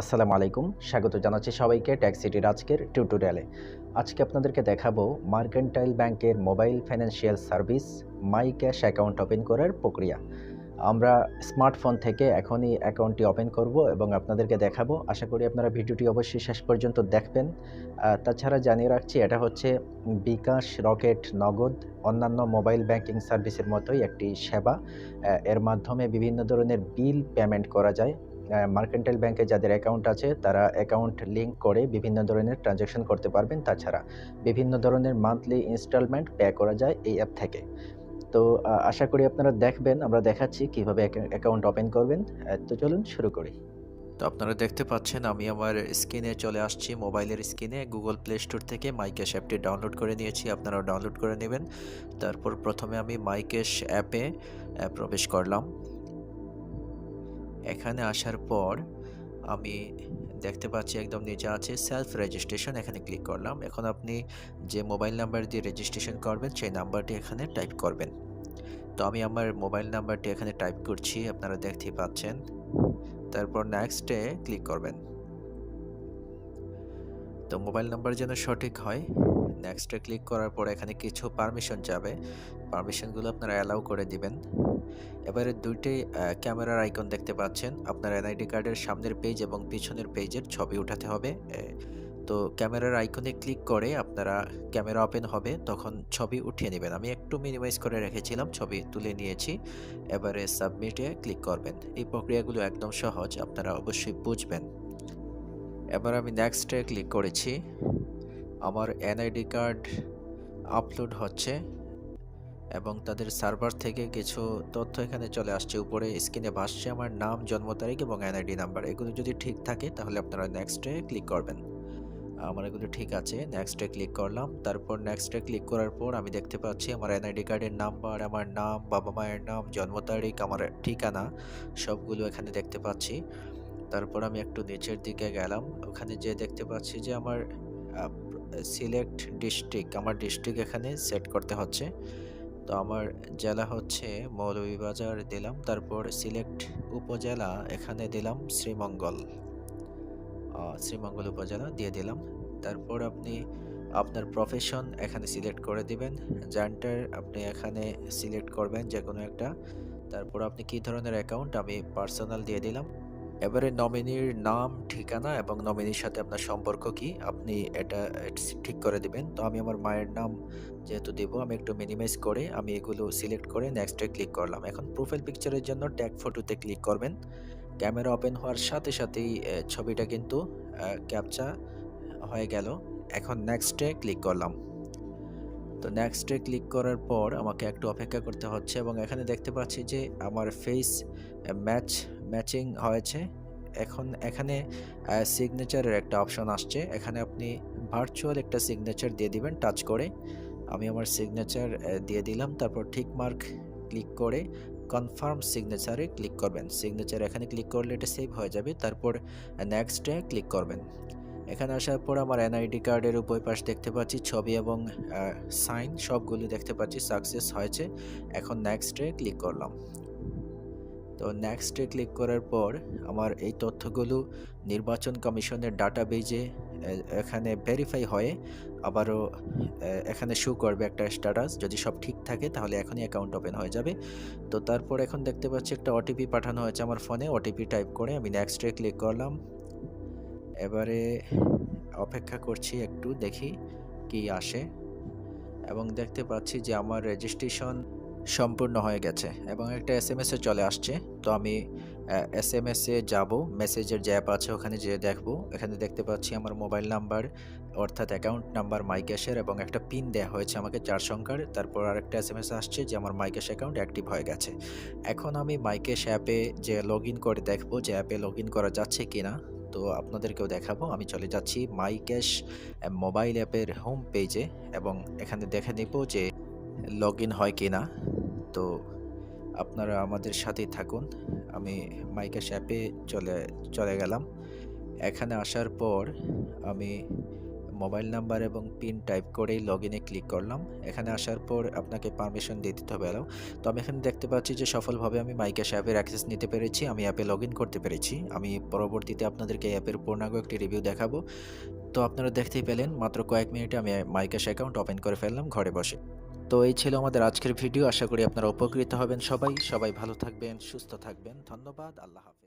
আসসালামু আলাইকুম। স্বাগত জানাচ্ছি সবাইকে ট্যাক্স সিটির আজকের টিউটোরিয়ালে আজকে আপনাদেরকে দেখাবো মার্কেন্টাইল ব্যাংকের mobile financial service my cash account open করার প্রক্রিয়া। আমরা স্মার্টফোন থেকে এখনই অ্যাকাউন্টটি ওপেন করব এবং আপনাদেরকে দেখাবো। আশা করি আপনারা ভিডিওটি অবশ্যই শেষ পর্যন্ত দেখবেন। তাছাড়া জানিয়ে রাখছি, এটা হচ্ছে বিকাশ রকেট নগদ, অন্যান্য মোবাইল ব্যাংকিং সার্ভিসের মতোই একটি সেবা। এর মাধ্যমে বিভিন্ন ধরনের বিল পেমেন্ট করা যায়। মার্কেন্টাইল ব্যাংকে যাদের অ্যাকাউন্ট আছে, তারা অ্যাকাউন্ট লিঙ্ক করে বিভিন্ন ধরনের ট্রানজ্যাকশন করতে পারবেন। তাছাড়া বিভিন্ন ধরনের মান্থলি ইনস্টলমেন্ট পে করা যায় এই অ্যাপ থেকে। তো আশা করি আপনারা দেখবেন, আমরা দেখাচ্ছি কীভাবে অ্যাকাউন্ট ওপেন করবেন। তো চলুন শুরু করি। তো আপনারা দেখতে পাচ্ছেন, আমি আমার স্ক্রিনে চলে আসছি, মোবাইলের স্ক্রিনে গুগল প্লে স্টোর থেকে মাইক্যাশ অ্যাপটি ডাউনলোড করে নিয়েছি, আপনারাও ডাউনলোড করে নেবেন। তারপর প্রথমে আমি মাইক্যাশ অ্যাপে প্রবেশ করলাম। এখানে আসার পর আমি দেখতে পাচ্ছি একদম নিচে আছে সেলফ রেজিস্ট্রেশন এখানে ক্লিক করলাম। এখন আপনি যে মোবাইল নাম্বার দিয়ে রেজিস্ট্রেশন করবেন, সেই নাম্বারটি এখানে টাইপ করবেন। তো আমি আমার মোবাইল নাম্বারটি এখানে টাইপ করছি, আপনারা দেখতেই পাচ্ছেন। তারপর নেক্সটে ক্লিক করবেন। তো মোবাইল নাম্বার যেন সঠিক হয় নেক্সটে ক্লিক করার পর এখানে কিছু পারমিশন যাবে। পারমিশনগুলো আপনারা অ্যালাউ করে দিবেন। এবারে দুইটি ক্যামেরার আইকন দেখতে পাচ্ছেন। আপনার এনআইডি কার্ডের সামনের পেজ এবং পিছনের পেজের ছবি উঠাতে হবে। তো ক্যামেরার আইকনে ক্লিক করে আপনারা ক্যামেরা ওপেন হবে, তখন ছবি উঠিয়ে নেবেন। আমি একটু মিনিমাইজ করে রেখেছিলাম, ছবি তুলে নিয়েছি। এবারে সাবমিটে ক্লিক করবেন। এই প্রক্রিয়াগুলো একদম সহজ, আপনারা অবশ্যই বুঝবেন। এবার আমি নেক্সটে ক্লিক করেছি। আমার এনআইডি কার্ড আপলোড হচ্ছে এবং তাদের সার্ভার থেকে কিছু তথ্য এখানে চলে আসছে। উপরে স্ক্রিনে ভাসছে আমার নাম, জন্ম তারিখ এবং এনআইডি নাম্বার। এগুলো যদি ঠিক থাকে তাহলে আপনারা নেক্সটে ক্লিক করবেন। আমার এগুলো ঠিক আছে নেক্সটে ক্লিক করলাম। তারপর নেক্সটে ক্লিক করার পর আমি দেখতে পাচ্ছি আমার এনআইডি কার্ডের নাম্বার, আমার নাম, বাবা মায়ের নাম, জন্ম তারিখ, আমার ঠিকানা সবগুলো এখানে দেখতে পাচ্ছি। তারপর আমি একটু নিচের দিকে গেলাম। ওখানে যে দেখতে পাচ্ছি যে আমার সিলেক্ট ডিস্ট্রিক্ট আমার ডিস্ট্রিক্ট এখানে সেট করতে হচ্ছে। তো আমার জেলা হচ্ছে মৌলভীবাজার দিলাম, তারপর সিলেক্ট উপজেলা এখানে দিলাম শ্রীমঙ্গল। শ্রীমঙ্গল উপজেলা দিয়ে দিলাম। তারপর আপনি আপনার প্রফেশন এখানে সিলেক্ট করে দিবেন। জেন্ডার আপনি এখানে সিলেক্ট করবেন যে কোনো একটা। তারপর আপনি কি ধরনের অ্যাকাউন্ট আমি পার্সোনাল দিয়ে দিলাম। এবারে নমিনির নাম, ঠিকানা এবং নমিনির সাথে আপনার সম্পর্ক কি, আপনি এটা ঠিক করে দিবেন। তো আমি আমার মায়ের নাম যেহেতু দেব, আমি একটু মিনিমাইজ করে আমি এগুলো সিলেক্ট করে নেক্সটে ক্লিক করলাম। এখন প্রোফাইল পিকচারের জন্য ট্যাগ ফটোতে ক্লিক করবেন। ক্যামেরা ওপেন হওয়ার সাথে সাথেই ছবিটা কিন্তু ক্যাপচা হয়ে গেল। এখন নেক্সটে ক্লিক করলাম। তো নেক্সটে ক্লিক করার পর আমাকে একটু অপেক্ষা করতে হচ্ছে এবং এখানে দেখতে পাচ্ছি যে আমার ফেস ম্যাচ ম্যাচিং হয়েছে। এখন এখানে সিগনেচারের একটা অপশন আসছে। এখানে আপনি ভার্চুয়াল একটা সিগনেচার দিয়ে দিবেন টাচ করে। আমি আমার সিগনেচার দিয়ে দিলাম। তারপর ঠিক মার্ক ক্লিক করে কনফার্ম সিগনেচারে ক্লিক করবেন। সিগনেচার এখানে ক্লিক করলে এটা সেভ হয়ে যাবে। তারপর নেক্সটে ক্লিক করবেন। এখানে আসার পর আমার এনআইডি কার্ডের উপর পাশ দেখতে পাচ্ছি ছবি এবং সাইন সবগুলো দেখতে পাচ্ছি সাকসেস হয়েছে। এখন নেক্সটে ক্লিক করলাম। তো নেক্সটে ক্লিক করার পর আমার এই তথ্যগুলো নির্বাচন কমিশনের ডাটা ডাটাবেজে এখানে ভেরিফাই হয়ে আবারও এখানে শো করবে একটা স্ট্যাটাস যদি সব ঠিক থাকে তাহলে এখনই অ্যাকাউন্ট ওপেন হয়ে যাবে। তো তারপর এখন দেখতে পাচ্ছি একটা ওটিপি পাঠানো হয়েছে আমার ফোনে ওটিপি টাইপ করে আমি নেক্সটে ক্লিক করলাম। এবারে অপেক্ষা করছি একটু, দেখি কি আসে। এবং দেখতে পাচ্ছি যে আমার রেজিস্ট্রেশন সম্পূর্ণ হয়ে গেছে এবং একটা এস এম এসে চলে আসছে। তো আমি এস এম এসে যাব মেসেজের যে অ্যাপ আছে ওখানে যেয়ে দেখব। এখানে দেখতে পাচ্ছি আমার মোবাইল নাম্বার অর্থাৎ অ্যাকাউন্ট নাম্বার মাইক্যাশের এবং একটা পিন দেওয়া হয়েছে আমাকে চার সংখ্যার। তারপর আরেকটা এস এম এস আসছে যে আমার মাইক্যাশ অ্যাকাউন্ট অ্যাক্টিভ হয়ে গেছে। এখন আমি মাইক্যাশ অ্যাপে যে লগ ইন করে দেখব যে অ্যাপে লগ ইন করা যাচ্ছে কি না তো আপনাদেরকেও দেখাবো। আমি চলে যাচ্ছি মাই ক্যাশ মোবাইল অ্যাপের হোম পেজে এবং এখানে দেখে নেব যে লগ হয় কি না তো আপনারা আমাদের সাথেই থাকুন। আমি মাই ক্যাশ অ্যাপে চলে চলে গেলাম। এখানে আসার পর আমি মোবাইল নাম্বার এবং পিন টাইপ করেই লগ ইনে ক্লিক করলাম। এখানে আসার পর আপনাকে পারমিশন দিয়ে দিতে হবে অ্যালাউ তো আমি এখানে দেখতে পাচ্ছি যে সফলভাবে আমি মাইক্যাশ অ্যাপের অ্যাক্সেস নিতে পেরেছি, আমি অ্যাপে লগ করতে পেরেছি। আমি পরবর্তীতে আপনাদেরকে অ্যাপের পূর্ণাঙ্গ একটি রিভিউ দেখাবো। তো আপনারা দেখতেই পেলেন, মাত্র কয়েক মিনিটে আমি মাইক্যাশ অ্যাকাউন্ট ওপেন করে ফেললাম ঘরে বসে। তো এই ছিল আমাদের আজকের ভিডিও আশা করি আপনারা উপকৃত হবেন সবাই। সবাই ভালো থাকবেন, সুস্থ থাকবেন। ধন্যবাদ, আল্লাহ হাফেজ।